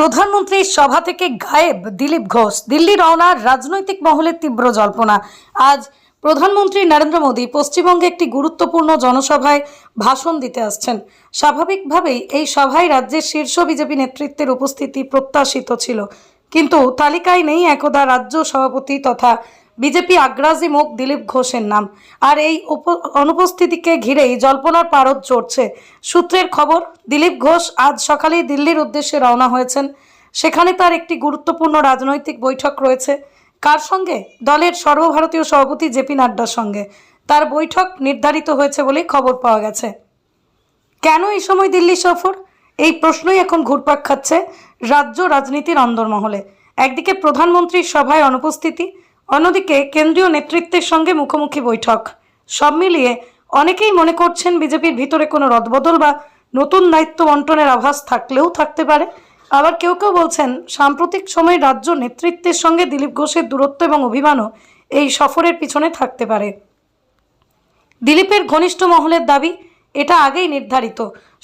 প্রধানমন্ত্রীর সভা থেকে গায়েব দিলীপ ঘোষ। দিল্লি রওনার রাজনৈতিক মহলে তীব্র জল্পনা। আজ প্রধানমন্ত্রী নরেন্দ্র মোদী পশ্চিমবঙ্গে একটি গুরুত্বপূর্ণ জনসভায় ভাষণ দিতে আসছেন। স্বাভাবিকভাবেই এই সভায় রাজ্যের শীর্ষ বিজেপি নেতৃত্বের উপস্থিতি প্রত্যাশিত ছিল। কিন্তু তালিকায় নেই একদা রাজ্য সভাপতি তথা বিজেপি আগ্রাসী মুখ দিলীপ ঘোষের নাম। আর এই অনুপস্থিতিকে ঘিরেই জল্পনার পারদ চড়ছে। সূত্রের খবর, দিলীপ ঘোষ আজ সকালেই দিল্লির উদ্দেশ্যে রওনা হয়েছেন। সেখানে তার একটি গুরুত্বপূর্ণ রাজনৈতিক বৈঠক রয়েছে। কার সঙ্গে? দলের সর্বভারতীয় সভাপতি জেপি নাড্ডার সঙ্গে। তার বৈঠক নির্ধারিত হয়েছে বলেই খবর পাওয়া গেছে। কেন এই সময় দিল্লি সফর? এই প্রশ্নই এখন ঘুরপাক খাচ্ছে রাজ্য রাজনীতির অন্দরমহলে। একদিকে প্রধানমন্ত্রীর সভায় অনুপস্থিতি অন্যদিকে কেন্দ্রীয় নেতৃত্বের সঙ্গে মুখোমুখি বৈঠক। সব মিলিয়ে অনেকেই মনে করছেন বিজেপির ভিতরে কোনো রদবদল বা নতুন দায়িত্ব বন্টনের আভাস থাকলেও থাকতে পারে। আবার কেউ কেউ বলছেন, সাম্প্রতিক সময়ে রাজ্য নেতৃত্বের সঙ্গে দিলীপ ঘোষের দূরত্ব এবং অভিমানও এই সফরের পিছনে থাকতে পারে। দিলীপের ঘনিষ্ঠ মহলের দাবি, এটা আগেই নির্ধারিত।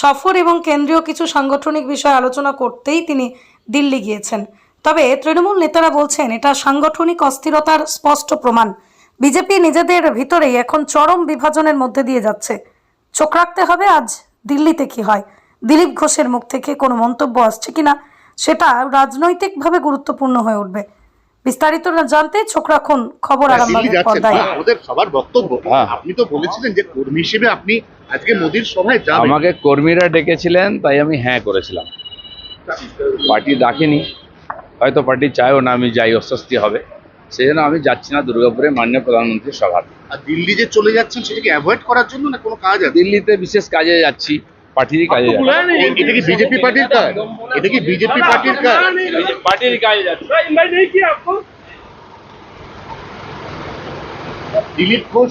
সফর এবং কেন্দ্রীয় কিছু সাংগঠনিক বিষয় আলোচনা করতেই তিনি দিল্লি গিয়েছেন। তবে তৃণমূল নেতারা বলছেন এটা সাংগঠনিক অস্থিরতার স্পষ্ট প্রমাণ। বিজেপি নিজেদের ভিতরেই এখন চরম বিভাজনের মধ্যে দিয়ে যাচ্ছে। চোখ রাখতে হবে আজ দিল্লিতে কি হয়। দিলীপ ঘোষের মুখ থেকে কোনো মন্তব্য আসছে কিনা সেটা রাজনৈতিকভাবে গুরুত্বপূর্ণ হয়ে উঠবে। বিস্তারিত জানতে চোখ রাখুন খবর আরামবাগের পর্দায়। না, সবার বক্তব্য। হ্যাঁ। আপনি তো বলেছিলেন যে কর্মী হিসেবে আপনি আজকে মোদির সভায় যাবেন। আমাকে কর্মীরা ডেকেছিলেন তাই আমি হ্যাঁ করেছিলাম। পার্টি ডাকেনি। হয়তো পার্টি চায়ও না আমি যাই অস্বস্তি হবে। সেই জন্য আমি যাচ্ছি না দুর্গাপুরে মাননীয় প্রধানমন্ত্রীর সভা আর দিল্লি যে চলে যাচ্ছেন সেটাকে অ্যাভয়েড করার জন্য না কোনো কাজ আছে? দিল্লিতে বিশেষ কাজে যাচ্ছি পার্টিরই কাজে যাচ্ছি। এটা কি বিজেপি পার্টির কাজ? এটা কি বিজেপি পার্টির কাজ? পার্টির কাজে যাচ্ছি। দিলীপ ঘোষ